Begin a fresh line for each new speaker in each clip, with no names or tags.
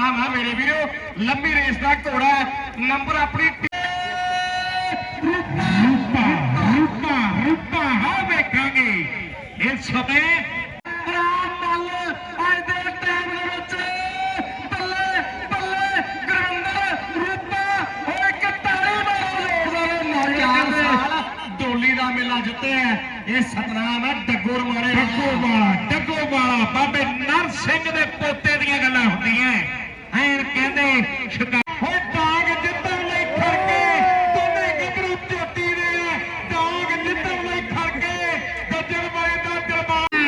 ਸਤਨਾਮ ਹੈ ਮੇਰੇ ਵੀਰੋ ਲੰਬੀ ਰੇਸ ਦਾ ਘੋੜਾ ਹੈ। ਨੰਬਰ ਆਪਣੀ ਰੂਪਾ ਰੂਪਾ ਰੂਪਾ ਹਾਂ ਵੇਖਾਂਗੇ। ਇਸ ਸਮੇਂ ਡੋਲੀ ਦਾ ਮੇਲਾ ਜਿੱਤਿਆ ਇਹ ਸਤਨਾਮ ਹੈ ਡੱਗੋਰ ਮਾਰੇ ਡੱਗੋ ਵਾਲਾ ਡੱਗੋ ਵਾਲਾ ਬਾਬੇ ਨਰ ਸਿੰਘ ਦੇ ਪੋਤੇ ਦੀਆਂ ਗੱਲਾਂ ਹੁੰਦੀਆਂ ਐਨ ਕਹਿੰਦੇ ਸ਼ਿਕਾ ਹੋਏ ਦਾਗ ਜਿੱਤਣ ਲਈ ਖੜਕੇ ਦੋਨੇ ਗੱਭਰੂ ਝੋਟੀ ਦੇ ਆ। ਦਾਗ ਜਿੱਤਣ ਲਈ ਖੜਕੇ ਗੱਜਣ ਵਾਲੇ ਦਾ ਦਰਬਾਰ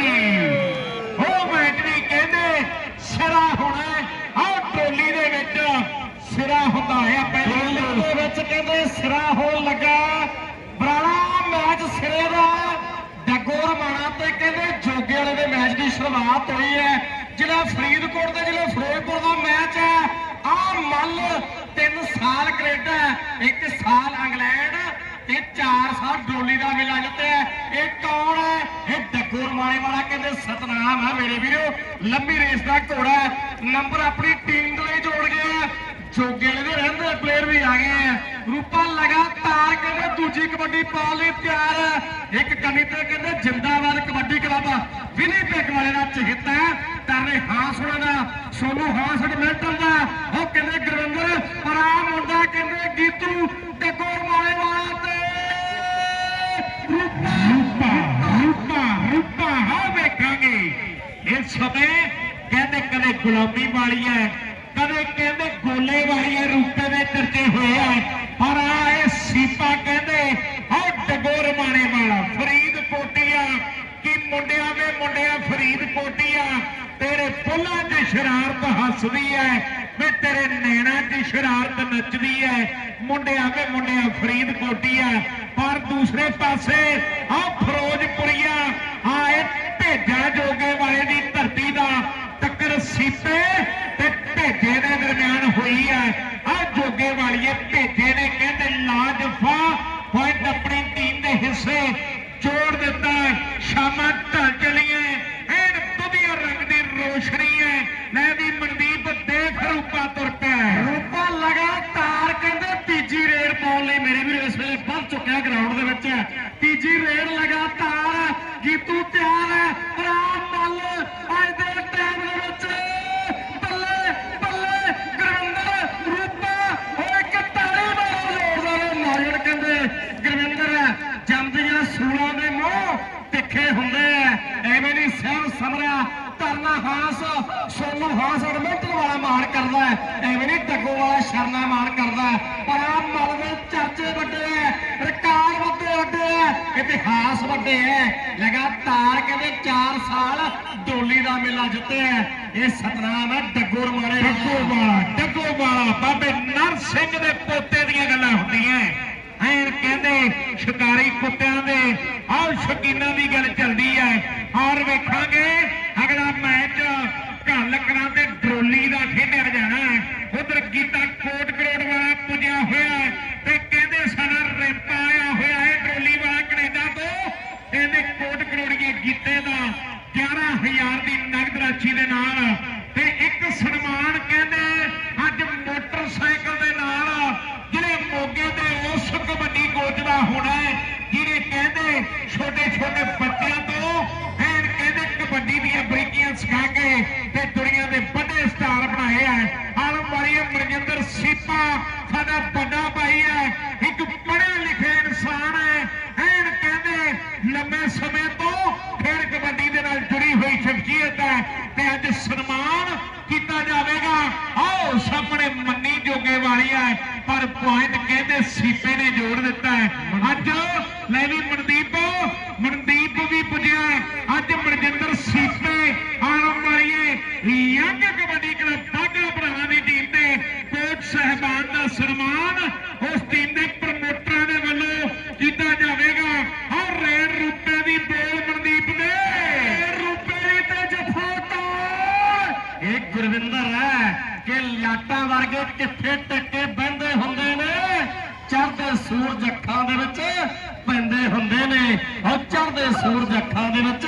ਉਹ ਮੈਚ ਵੀ ਕਹਿੰਦੇ ਸਿਰਾ ਹੋਣਾ ਆਹ ਟੋਲੀ ਦੇ ਵਿੱਚ ਸਿਰਾ ਹੁੰਦਾ ਹੈ ਪਹਿਲੇ ਦੇ ਵਿੱਚ ਕਹਿੰਦੇ ਸਿਰਾ ਹੋਣ ਲੱਗਾ। ਬਰਾੜਾ ਮੈਚ ਸਿਰੇ ਦਾ। ਡਗੋਰ ਮਾਣਾ ਤੇ ਕਹਿੰਦੇ ਜੋਗੇ ਵਾਲੇ ਦੇ ਮੈਚ ਦੀ ਸ਼ੁਰੂਆਤ ਹੋਈ ਹੈ। ਜਿਹੜਾ ਫਰੀਦਕੋਟ ਤੇ ਜਿਹੜਾ ਫਿਰੋਜ਼ਪੁਰ ਦਾ ਮੈਚ ਹੈ, ਆਹ ਮੱਲ 3 ਸਾਲ ਕੈਨੇਡਾ ਇੱਕ ਸਾਲ ਇੰਗਲੈਂਡ ਤੇ 4 ਸਾਲ ਡੋਲੀ ਦਾ ਮੇਲਾ ਜਿੱਤਿਆ ਇਹ ਕੌਣ ਹੈ? ਇਹ ਡੱਗੋਰ ਮਾਣੇ ਵਾਲਾ ਕਹਿੰਦੇ ਸਤਨਾਮ ਹੈ ਮੇਰੇ ਵੀਰੋ। ਲੰਬੀ ਰੇਸ ਦਾ ਘੋੜਾ ਨੰਬਰ ਆਪਣੀ ਟੀਮ ਦੇ ਲਈ ਜੋੜ ਗਿਆ। ਜੋਗੇ ਵਾਲੇ ਦੇ ਰਹਿੰਦੇ ਪਲੇਅਰ ਵੀ ਆ ਗਏ ਆ। ਰੂਪਾ ਲਗਾਤਾਰ ਕਹਿੰਦੇ ਦੂਜੀ ਕਬੱਡੀ ਪਾਉਣ ਲਈ ਤਿਆਰ ਹੈ ਇੱਕ ਕੰਨੀ ਤੇ ਕਹਿੰਦੇ ਜਿੰਦਾਬਾਦ ਕਬੱਡੀ ਕਲੱਬ ਵਿਨੀਪੈਗ ਵਾਲੇ ਦਾ ਚਿਹਤਾ ਤਰਨੇ ਹਾਸ ਉਹਨਾਂ ਦਾ ਸੋਨੂ ਹਾਸ ਐਡਮਿੰਟਨ ਦਾ। ਉਹ ਕਹਿੰਦੇ ਗੁਰਵਿੰਦਰ ਪਰ ਆ ਮੁੰਡਾ ਕਹਿੰਦੇ ਗੀਤੂ ਟਕੋਰ ਮਾਰੇ ਵਾਲਾ ਤੇ ਰੂਪਾ ਰੂਪਾ ਰੂਪਾ ਹਾਂ ਵੇਖਾਂਗੇ। ਇਸ ਸਮੇਂ ਕਹਿੰਦੇ ਕਦੇ ਗੁਲਾਮੀ ਵਾਲੀ ਹੈ। ਕਦੇ ਕਹਿੰਦੇ ਗੋਲੇ ਵਾਲੀ ਹੈ ਰੂਪੇ ਦੇ ਚਰਚੇ ਹੋਏ ਆ। ਪਰ ਆ ਇਹ ਸੀਪਾ ਕਹਿੰਦੇ ਹਾਂ ਡਗੋਰ ਮਾਣੇ ਵਾਲਾ ਫਰੀਦ ਕੋਟੀਆ ਕੀ ਮੁੰਡਿਆਂ ਦੇ ਮੁੰਡਿਆਂ ਫਰੀਦ ਕੋਟੀਆ ਤੇਰੇ ਪੁੱਲਾਂ 'ਚ ਸ਼ਰਾਰਤ ਹੱਸਦੀ ਐ, ਵੇ ਤੇਰੇ ਨੈਣਾ 'ਚ ਸ਼ਰਾਰਤ ਨੱਚਦੀ ਐ। ਮੁੰਡਿਆਂ ਦੇ ਮੁੰਡਿਆਂ ਫਰੀਦ ਕੋਟੀਆ ਪਰ ਦੂਸਰੇ ਪਾਸੇ ਆ ਫਿਰੋਜ਼ਪੁਰੀਆ, ਆ ਇਹ ਭੇਜਾ ਜੋਗੇ ਵਾਲੇ ਦੀ ਧਰਤੀ ਦਾ ਟੱਕਰ ਸੀਪੇ। ਤੇ ਭੇਜੇ ਦੇ ਦਰਮਿਆਨ ਹੋਈ ਐ ਆ ਜੋਗੇ ਵਾਲੀਏ ਭੇਜੇ ਨੇ ਕਹਿੰਦੇ ਲਾਜਫਾ ਪੁਆਇੰਟ ਆਪਣੀ ਟੀਮ ਦੇ ਹਿੱਸੇ ਜੋੜ ਦਿੱਤਾ ਹੈ। ਸ਼ਾਮਾਂ ਢਲ ਚਲੀਆਂ ਐਨ ਵਧੀਆ ਰੰਗ ਦੀ ਰੋਸ਼ਨੀ ਹੈ ਲੈ ਵੀ ਮਨਦੀਪ ਦੇਖ ਰੂਪਾ ਤੁਰ ਪਿਆ ਹੈ। ਰੂਪਾ ਲਗਾਤਾਰ ਕਹਿੰਦੇ ਤੀਜੀ ਰੇਡ ਪਾਉਣ ਲਈ ਮੇਰੇ ਵੀਰ ਇਸ ਵੇਲੇ ਵੱਧ ਚੁੱਕਿਆ ਗਰਾਊਂਡ ਦੇ ਵਿੱਚ ਤੀਜੀ ਰੇਡ ਲਗਾਤਾਰ ਜੀਤੂ ਤਿਆਰ ਹੈ ਰਾਮ ਮੱਲ ਅੱਜ ਦੇ ਟਾਈਮ ਦੇ ਵਿੱਚ ਬੱਲੇ ਬੱਲੇ ਗੁਰਵਿੰਦਰ ਰੂਪਾ ਹੋਏ ਕਿ ਤਾੜੀ ਮਾਰੋ ਜ਼ੋਰਦਾਰ ਨੌਜਵਾਨ ਕਹਿੰਦੇ ਗੁਰਵਿੰਦਰ ਜੰਮਦੀਆਂ ਸੂਲਾਂ ਦੇ ਮੂੰਹ ਤਿੱਖੇ ਹੁੰਦੇ ਐ ਐਵੇਂ ਨਹੀਂ ਸਹਿਮ ਸਮਰਿਆ ਤਰਨਾ ਹਾਸ ਸੋਨੂ ਹਾਸ ਐਡਮਿੰਟਨ ਵਾਲਾ ਮਾਣ ਕਰਦਾ ਹੈ, ਐਵੇਂ ਨਹੀਂ ਡੱਗੋ ਵਾਲਾ ਸ਼ਰਨਾ ਮਾਣ ਕਰਦਾ ਹੈ। ਪਰ ਆ ਮਲ ਦੇ ਚਰਚੇ ਵੱਡੇ ਐ ਰਿਕਾਰਡ ਵੱਡੇ ਵੱਡੇ ਐ ਇਤਿਹਾਸ ਵੱਡੇ ਐ ਲਗਾਤਾਰ 4 ਸਾਲ ਡੋਲੀ ਦਾ ਮੇਲਾ ਜਿੱਤਿਆ ਇਹ ਸਤਨਾਮ ਹੈ, ਡੱਗੋ ਰਮਾਣੇ ਡੱਗੋ ਵਾਲਾ ਡੱਗੋ ਵਾਲਾ। ਬਾਬੇ ਨਰ ਸਿੰਘ ਦੇ ਪੋਤੇ ਦੀਆਂ ਗੱਲਾਂ ਹੁੰਦੀਆਂ ਐਨ ਕਹਿੰਦੇ, ਸ਼ਿਕਾਰੀ ਕੁੱਤਿਆਂ ਦੇ, ਆਹ ਸ਼ਕੀਨਾਂ ਦੀ ਗੱਲ ਚੱਲਦੀ ਹੈ ਔਰ ਵੇਖਾਂਗੇ, ਅਗਲਾ ਮੈਚ ਘਰ ਕਰਾਂ ਤੇ ਡਰੋਲੀ ਦਾ ਖੇਡਿਆ ਜਾਣਾ ਉਧਰ ਗੀਤਾ ਕੋਟ ਕਰੋੜ ਵਾਲਾ ਪੁੱਜਿਆ ਹੋਇਆ ਤੇ ਕਹਿੰਦੇ ਸਾਡਾ ਰੇਪਾ ਆਇਆ ਹੋਇਆ ਹੈ ਡਰੋਲੀ ਵਾਲਾ ਕੈਨੇਡਾ ਤੋਂ ਕਹਿੰਦੇ ਕੋਟ ਕਰੋੜੀਏ ਗੀਤੇ ਦਾ 11000 ਦੀ ਨਗਦ ਰਾਸ਼ੀ ਦੇ ਨਾਲ ਤੇ ਇੱਕ ਸਨਮਾਨ ਕਹਿੰਦੇ ਅੱਜ ਮੋਟਰਸਾਈਕਲ ਦੇ ਨਾਲ ਜਿਹੜੇ ਮੋਗੇ ਤੇ ਉਸ ਕਬੱਡੀ ਕੋਚ ਦਾ ਹੋਣਾ ਹੈ ਜਿਹਨੇ ਕਹਿੰਦੇ ਛੋਟੇ ਛੋਟੇ ਬੱਚਿਆਂ ਤੋਂ ਐਨ ਕਹਿੰਦੇ ਕਬੱਡੀ ਦੀਆਂ ਬਰੀਕੀਆਂ ਸਿਖਾ ਕੇ ਤੇ ਦੁਨੀਆ ਦੇ ਵੱਡੇ ਸਟਾਰ ਬਣਾਏ ਆ ਆਲਮ ਵਾਲੀ ਮਨਜਿੰਦਰ ਸੀਪਾ ਸਾਡਾ ਵੱਡਾ ਭਾਈ ਹੈ ਇੱਕ ਪੜ੍ਹਿਆ ਲਿਖਿਆ ਇਨਸਾਨ ਹੈ ਐਨ ਕਹਿੰਦੇ ਲੰਮੇ ਸਮੇਂ ਤੋਂ ਖੇਡ ਕਬੱਡੀ ਦੇ ਨਾਲ ਜੁੜੀ ਹੋਈ ਸ਼ਖਸੀਅਤ ਹੈ ਤੇ ਅੱਜ ਸਨਮਾਨ ਕੀਤਾ ਜਾਵੇਗਾ ਆਓ ਸਾਹਮਣੇ ਮੰਨੀ ਜੋਗੇ ਵਾਲੀ ਹੈ ਪਰ ਪੁਆਇੰਟ ਕਹਿੰਦੇ ਸੀਪੇ ਨੇ ਜੋੜ ਦਿੱਤਾ ਹੈ ਅੱਜ ਲੈ ਵੀ ਮਨਦੀਪ ਮਨਦੀਪ ਵੀ ਪੁੱਜਿਆ ਹੈ। ਅੱਜ ਮਨਜਿੰਦਰ ਸੀਪੇ ਆਲਮ ਵਾਲੀਏ ਯੰਗ ਕਬੱਡੀ ਕਲੱਬ ਬਾਗਾ ਭਰਾਵਾਂ ਦੀ ਟੀਮ ਤੇ ਕੋਚ ਸਹਿਬਾਨ ਦਾ ਸਨਮਾਨ ਉਸ ਟੀਮ ਦੇ ਪ੍ਰਮੋਟਰਾਂ ਦੇ ਵੱਲੋਂ ਕੀਤਾ ਜਾਵੇਗਾ ਔਰ ਰੇਡ ਰੁਪਏ ਦੀ ਬੋਲ ਮਨਦੀਪ ਨੇ ਰੁਪਏ ਤੇ ਜਫਾ ਇਹ ਗੁਰਵਿੰਦਰ ਹੈ ਕਿ ਲਾਟਾਂ ਵਰਗੇ ਕਿੱਥੇ ਟੱਕੇ ਬੰਦੇ ਹੁੰਦੇ ਨੇ ਚੜ੍ਹਦੇ ਸੂਰਜ ਅੱਖਾਂ ਦੇ ਵਿੱਚ ਪੈਂਦੇ ਹੁੰਦੇ ਨੇ ਉਹ ਸੂਰਜ ਅੱਖਾਂ ਦੇ ਵਿੱਚ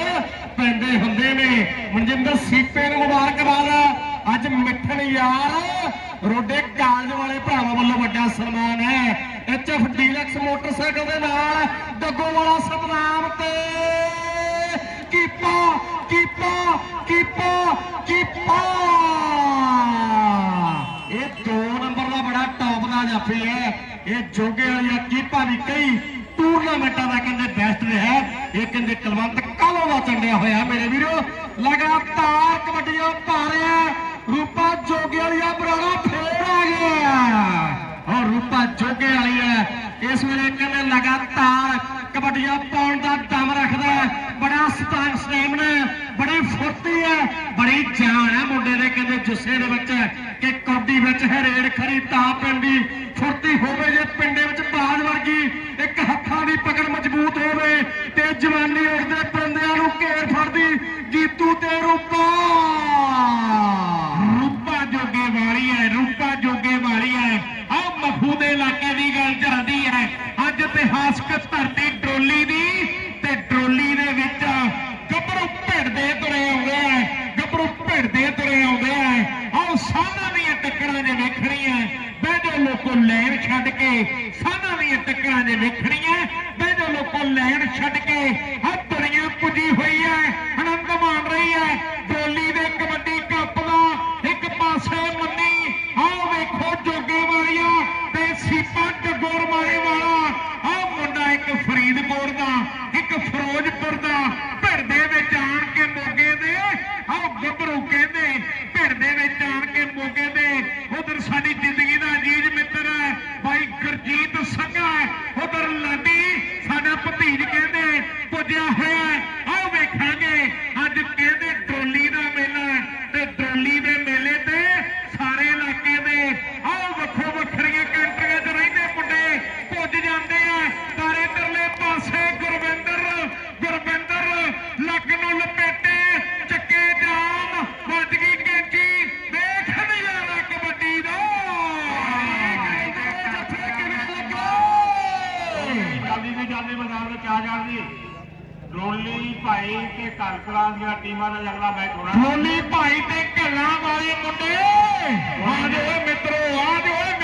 ਪੈਂਦੇ ਹੁੰਦੇ ਨੇ। ਮਨਜਿੰਦਰ ਸੀਪੇ ਨੂੰ ਮੁਬਾਰਕਬਾਦ।
ਅੱਜ ਮਿੱਠਣ ਯਾਰ ਰੋਡੇ ਕਾਲਜ ਵਾਲੇ ਭਰਾਵਾਂ ਵੱਲੋਂ ਵੱਡਾ ਸਨਮਾਨ ਹੈ। ਐਚਐਫ ਡੀਲਕਸ ਮੋਟਰਸਾਈਕਲ ਦੇ ਨਾਲ ਡੱਗੋ ਵਾਲਾ ਸਤਨਾਮ ਤੇ। ਕੀਪਾ ਕੀਪਾ ਕੀਪਾ ਕੀਪਾ। ਇਹ ਦੋ ਨੰਬਰ ਦਾ ਬੜਾ ਟੌਪ ਦਾ ਜਾਫੀ ਹੈ। ਇਹ ਜੋਗੇ ਵਾਲੀ ਕੀਪਾ ਵੀ ਕਈ ਟੂਰਨਾਮੈਂਟਾਂ ਦਾ ਕਹਿੰਦੇ ਬੈਸਟ ਰਿਹਾ ਇਹ ਕਹਿੰਦੇ ਕਲਵੰਤ ਕਾਲੋ ਦਾ ਚੰਡਿਆ ਹੋਇਆ ਮੇਰੇ ਵੀਰੋ? ਲਗਾਤਾਰ ਕਬੱਡੀਆਂ ਪਾ ਰਿਹਾ ਰੂਪਾ ਜੋਗੇ ਵਾਲੀਆ ਬਰਾੜਾ ਫੇਰ ਆ ਗਿਆ। ਔਰ ਰੂਪਾ ਜੋਗੇ ਵਾਲੀ ਹੈ ਇਸ ਵੇਲੇ ਕਹਿੰਦੇ ਲਗਾਤਾਰ ਕਬੱਡੀਆਂ ਪਾਉਣ ਦਾ ਦਮ ਰੱਖਦਾ ਬੜਾ ਸਟਾਂਗ ਸਟੈਮਨਾ ਬੜੀ ਬੜੀ ਜਾਨ ਹੈ, ਮੁੰਡੇ ਦੇ ਕਹਿੰਦੇ ਜੁੱਸੇ ਦੇ ਵਿੱਚ ਕਿ ਕੌਡੀ ਵਿੱਚ ਹਰੇੜ ਖਰੀ ਤਾਂ ਪੈਂਦੀ ਫੁਰਤੀ ਹੋਵੇ ਜੇ ਪਿੰਡੇ ਵਿੱਚ ਬਾਜ ਵਰਗੀ, ਇੱਕ ਹੱਥਾਂ ਦੀ ਪਕੜ ਮਜ਼ਬੂਤ ਹੋਵੇ ਤੇ ਜਵਾਨੀ ਉੜਦੇ ਪਰੰਦਿਆਂ ਨੂੰ ਘੇਰ ਫੜਦੀ ਜੀਤੂ ਤੇ ਰੂਪਾ।
ਰੂਪਾ ਜੋਗੇ ਵਾਲੀ ਹੈ, ਰੂਪਾ ਜੋਗੇ ਵਾਲੀ ਹੈ। ਆ ਮਖੂ ਦੇ ਇਲਾਕੇ ਦੀ ਗੱਲ ਚੱਲਦੀ ਹੈ। ਅੱਜ ਇਤਿਹਾਸਕ ਧਰਤੀ ਟਰੋਲੀ ਦੀ ਤੇ ਟਰੋਲੀ ਦੇ ਵਿੱਚ ਗੱਭਰੂ ਭਿੜਦੇ ਤੁਰੇ ਆਉਂਦੇ ਆ ਗੱਭਰੂ ਭਿੜਦੇ ਤੁਰੇ ਆਉਂਦੇ ਆ ਆਹ ਸਾਨਾਂ ਦੀਆਂ ਟੱਕਰਾਂ ਦੇ ਵੇਖਣੀਆਂ ਬਹਿ ਜਾਓ ਲੋਕੋ ਲੈਣ ਛੱਡ ਕੇ ਸਾਨਾਂ ਦੀਆਂ ਟੱਕਰਾਂ ਦੇ ਵੇਖਣੀਆਂ ਬਹਿ ਜਾਓ ਲੋਕੋ ਲੈਣ ਛੱਡ ਕੇ ਆ ਦੁਨੀਆ ਪੁੱਜੀ ਹੋਈ ਹੈ ਆਨੰਦ ਮਾਣ ਰਹੀ ਹੈ ਟਰੋਲੀ ਦੇ ਕਬੱਡੀ ਕੱਪ ਦਾ ਇੱਕ ਪਾਸੇ ਮੰਨੀ ਆਹ ਵੇਖੋ ਜੋਗੇ ਵਾਲੀਆ ਤੇ ਸੀਪਾ ਟਗੋਰ ਮਾਰੇ ਵਾਲਾ ਆਹ ਮੁੰਡਾ ਇੱਕ ਫਰੀਦਕੋਟ ਦਾ ਇੱਕ ਫਿਰੋਜ਼ਪੁਰ ਦਾ ਭਿੜ ਦੇ ਵਿੱਚ ਆਣ ਕੇ ਮੋਗੇ ਦੇ ਆਹ ਗੱਭਰੂ ਕਹਿੰਦੇ ਭਿੜ ਦੇ ਵਿੱਚ ਆਣ ਕੇ ਮੋਗੇ ਦੇ ਉਧਰ ਸਾਡੀ ਜ਼ਿੰਦਗੀ ਦਾ ਅਜੀਜ਼ ਮਿੱਤਰ ਹੈ ਭਾਈ ਗੁਰਜੀਤ ਸੰਘਾ ਉਧਰ ਲਾਡੀ ਸਾਡਾ ਭਤੀਜ ਕਹਿੰਦੇ ਪੁੱਜਿਆ ਹੋਇਆ ਹੈ। ਆਓ ਵੇਖਾਂਗੇ ਅੱਜ ਕਹਿੰਦੇ ਟਰੋਲੀ ਦਾ ਮੇਲਾ ਹੈ ਤੇ ਟਰੋਲੀ ਦੇ ਮੇਲੇ ਤੇ ਸਾਰੇ ਇਲਾਕੇ ਦੇ ਆਓ ਵੱਖੋ ਵੱਖਰੀਆਂ ਕੰਟਰੀਆਂ 'ਚ ਰਹਿੰਦੇ ਮੁੰਡੇ ਪੁੱਜ ਜਾਂਦੇ ਆ ਪਰ ਇਧਰਲੇ ਪਾਸੇ ਗੁਰਵਿੰਦਰ ਗੁਰਵਿੰਦਰ ਲੱਕ ਨੂੰ ਲਪੇਟੇ ਚੱਕੇ ਜਾਮ ਵੱਜ ਗਈ ਕੈਂਚੀ ਦੇਖ ਨਜ਼ਾਰਾ ਕਬੱਡੀ ਦਾ
ਜੱਫੇ ਕਿਵੇਂ ਲੱਗਾ
ਜਲਦੀ ਦੀ ਜਲਦੀ ਮੈਦਾਨ ਵਿੱਚ ਆ ਜਾਣਗੇ। ਰੋਲੀ ਭਾਈ ਤੇ ਕਲਕਲਾਂ ਦੀਆਂ ਟੀਮਾਂ ਦਾ ਅਗਲਾ ਮੈਚ ਹੋਣਾ। ਰੋਲੀ ਭਾਈ ਤੇ ਕੱਲਾਂ ਵਾਲੇ ਮੁੰਡੇ। ਆ ਜਾਓ ਮਿੱਤਰੋ ਆ ਜਾਓ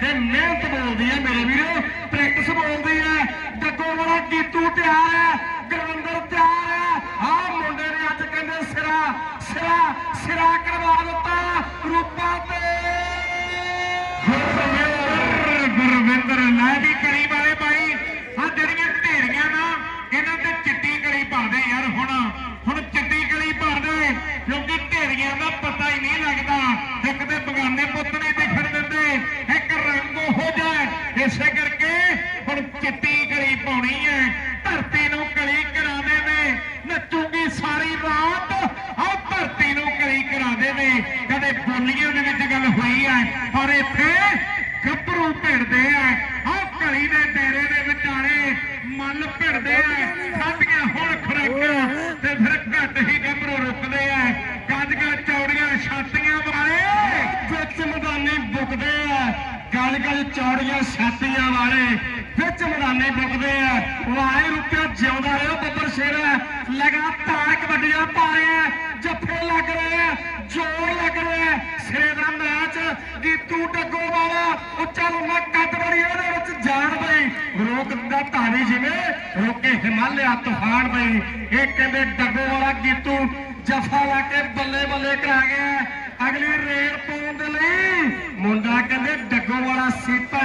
ਤੇ ਮਿਹਨਤ ਬੋਲਦੀ ਹੈ ਮੇਰੇ ਵੀਰੋ ਪ੍ਰੈਕਟਿਸ ਬੋਲਦੀ ਹੈ ਡੱਗੋ ਵਾਲਾ ਕੀਤੂ ਤਿਆਰ ਹੈ ਗੁਰਵਿੰਦਰ ਤਿਆਰ ਹੈ ਆਹ ਮੁੰਡੇ ਨੇ ਅੱਜ ਕਹਿੰਦੇ ਸਿਰਾ ਸਿਰਾ ਸਿਰਾ ਕਰਵਾ ਦਿੱਤਾ। ਰੂਪਾ ਤੇ
ਗੁਰਵਿੰਦਰ ਗੁਰਵਿੰਦਰ ਲੈ ਵੀ ਕਰੀ ਵਾਲੇ ਬਾਈ ਆ ਜਿਹੜੀਆਂ ਢੇਰੀਆਂ ਨਾ ਇਹਨਾਂ ਤੇ ਚਿੱਟੀ ਕਲੀ ਪਾਉਂਦੇ ਯਾਰ ਹੁਣ ਹੁਣ ਚਿੱਟੀ ਕਲੀ ਪਾਉਂਦੇ ਕਿਉਂਕਿ ਢੇਰੀਆਂ ਦਾ ਪਤਾ ਹੀ ਨਹੀਂ ਲੱਗਦਾ ਇੱਕ ਤੇ ਬਗਾਨੇ ਪੁੱਤ ਨਹੀਂ ਦਿਖਣ ਦਿੰਦੇ ਇੱਕ ਰੰਗ ਉਹੋ ਜਿਹਾ ਹੈ। ਇਸੇ ਕਰਕੇ ਹੁਣ ਚਿੱਟੀ ਕਲੀ ਪਾਉਣੀ ਹੈ ਧਰਤੀ ਨੂੰ ਕਲੀ ਕਰਾ ਦੇਵੇ ਨੱਚੂਗੀ ਸਾਰੀ ਰਾਤ ਆਹ ਧਰਤੀ ਨੂੰ ਕਲੀ ਕਰਾ ਦੇਵੇ ਕਦੇ ਬੋਲੀਆਂ ਦੇ ਵਿੱਚ ਗੱਲ ਹੋਈ ਹੈ ਪਰ ਇੱਥੇ ਗੱਭਰੂ ਭਿੜਦੇ ਆ ਆਹ ਕਲੀ ਦੇ ਡੇਰੇ ਦੇ ਵਿਚਾਲੇ ਮੱਲ ਆ। ਖਾਧੀਆਂ ਹੁਣ ਖੁਰਾਕਾਂ ਤੇ ਫਿਰ ਘੱਟ ਹੀ ਗੱਭਰੂ ਰੁਕਦੇ ਆ। ਗੱਜ ਗੱਜ ਚੌੜੀਆਂ ਛਾਤੀਆਂ ਵਾਲੇ
ਵਿੱਚ ਮੈਦਾਨੀ ਬੁਕਦੇ ਆ। ਗੱਲ ਗੱਲ ਚੌੜੀਆਂ ਛਾਤੀਆਂ ਵਾਲੇ ਵਿੱਚ ਮੈਦਾਨੀ ਬੁਕਦੇ ਆ। ਵਾਹਿ ਰੁਪਿਆ ਜਿਉਂਦਾ ਰਿਹਾ ਬੱਬਰ ਸ਼ੇਰਾ। ਲਗਾਤਾਰ ਕਬੱਡੀਆਂ ਪਾ ਰਿਹਾ। ਜੱਫੇ ਲੱਗ ਰਹੇ ਆ, ਜੋਰ ਲੱਗ ਰਿਹਾ ਸਿਰੇ ਦਾ ਮੈਚ ਗੀਤੂ ਡੱਗੋ ਵਾਲਾ ਉੱਚਾ ਲੰਮਾ ਕੱਦ ਬੜੀ ਉਹਦੇ ਵਿੱਚ ਜਾਨ ਬਈ ਰੋਕ ਦਿੰਦਾ ਧਾਰੀ ਜਿਵੇਂ ਲਿਆ ਤੂਫਾਨ ਬਈ ਇਹ ਕਹਿੰਦੇ ਡੱਬੋ ਵਾਲਾ ਗੀਤੂ ਜਫਾ ਲਾ ਕੇ ਬੱਲੇ ਬੱਲੇ ਕਰਾ ਗਿਆ। ਅਗਲੀ ਰੇਡ ਪਾਉਣ ਦੇ ਲਈ ਮੁੰਡਾ ਕਹਿੰਦੇ ਡੱਗੋ ਵਾਲਾ ਸੀਪਾ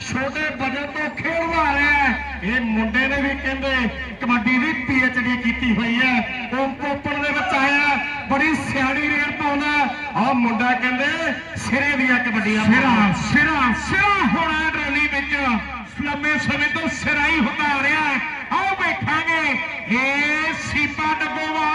ਛੋਟੇ ਬਜਟ ਤੋਂ ਖੇਡਵਾ ਰਿਹਾ ਇਹ ਮੁੰਡੇ ਨੇ ਵੀ ਕਹਿੰਦੇ ਕਬੱਡੀ ਦੀ ਪੀਐਚਡੀ ਕੀਤੀ ਹੋਈ ਹੈ। ਉਹ ਕੋਪਣ ਦੇ ਵਿੱਚ ਆਇਆ ਬੜੀ ਸਿਆਣੀ ਰੇਡ ਪਾਉਂਦਾ ਆ ਮੁੰਡਾ ਕਹਿੰਦੇ ਸਿਰੇ ਦੀਆਂ ਕਬੱਡੀਆਂ
ਸਿਰਾ ਸਿਰਾ ਸਿਰਾ। ਹੋਣਾ ਡੋਲੀ ਵਿੱਚ ਲੰਮੇ ਸਮੇਂ ਤੋਂ ਸਿਰਾਈ ਹੁੰਦਾ ਆ ਰਿਹਾ ਹੈ। ਬੈਠਾਂਗੇ ਇਹ ਸੀਪਾ ਡੱਬੋਵਾ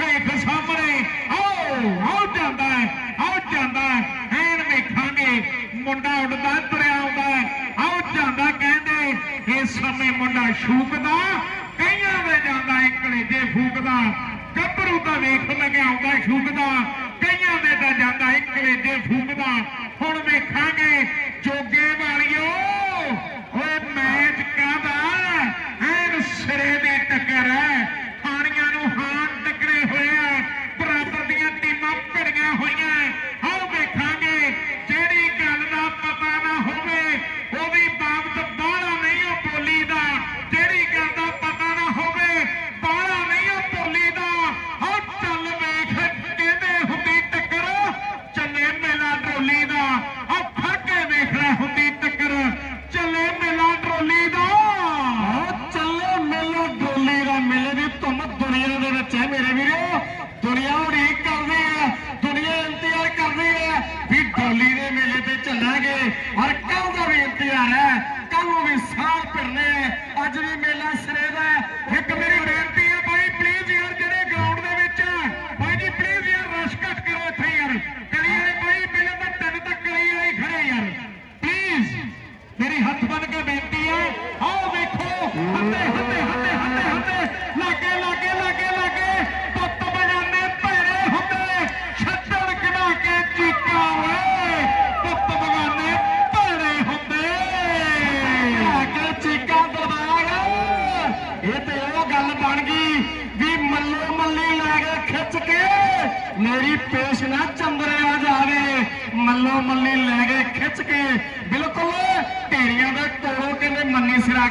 ਵੇਖ ਸਾਹਮਣੇ ਆਓ ਆਓ ਜਾਂਦਾ ਹੈ ਆਓ ਜਾਂਦਾ ਹੈ ਐਨ ਵੇਖਾਂਗੇ ਮੁੰਡਾ ਉੱਡਦਾ ਤੁਰਿਆ ਆਉਂਦਾ ਹੈ ਆਓ ਜਾਂਦਾ ਕਹਿੰਦੇ ਇਸ ਸਮੇਂ ਮੁੰਡਾ ਸ਼ੂਕਦਾ ਕਈਆਂ ਦੇ ਜਾਂਦਾ ਹੈ ਕਲੇਜੇ ਫੂਕਦਾ ਗੱਭਰੂ ਤਾਂ ਵੇਖ ਲਗਿਆ ਆਉਂਦਾ ਸ਼ੂਕਦਾ ਕਈਆਂ ਦੇ ਤਾਂ ਜਾਂਦਾ ਹੈ ਕਲੇਜੇ ਫੂਕਦਾ ਹੁਣ ਵੇਖਾਂਗੇ ਜੋਗੇ ਵਾਲਿਓ ਟੱਕਰ ਹੈ। ਖਾਣੀਆਂ ਨੂੰ ਹਾਰ ਟੱਕਰੇ ਹੋਇਆ। ਬਰਾਬਰ ਦੀਆਂ ਟੀਮਾਂ ਭਿੜੀਆਂ ਹੋਈਆਂ।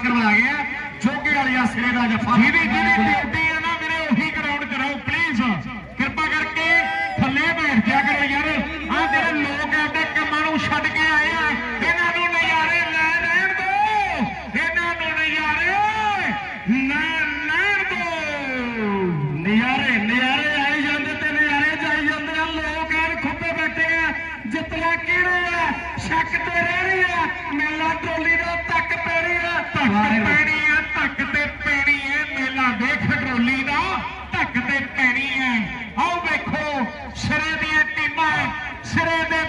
ਕਰਵਾਇਆ ਗਿਆ। ਜੋਗੇ ਵਾਲੀ ਆਸਰੇ ਦਾ ਜਫਾ
ਜਿਹਦੀ ਜਿਹਦੀ ਡਿਊਟੀ
ਸ਼ੱਕ ਤੇ ਰਹਿਣੀ ਆ ਮੇਲਾ ਟੋਲੀ ਦਾ ਤੱਕ ਪੈਣੀ ਆ
ਧੱਕ ਪੈਣੀ ਆ ਧੱਕ ਤੇ ਪੈਣੀ ਆ ਮੇਲਾ ਵੇਖ ਟੋਲੀ ਦਾ ਧੱਕ ਤੇ ਪੈਣੀ ਆ। ਆਓ ਵੇਖੋ ਸਿਰੇ ਦੀਆਂ ਟੀਮਾਂ ਸਿਰੇ ਦੇ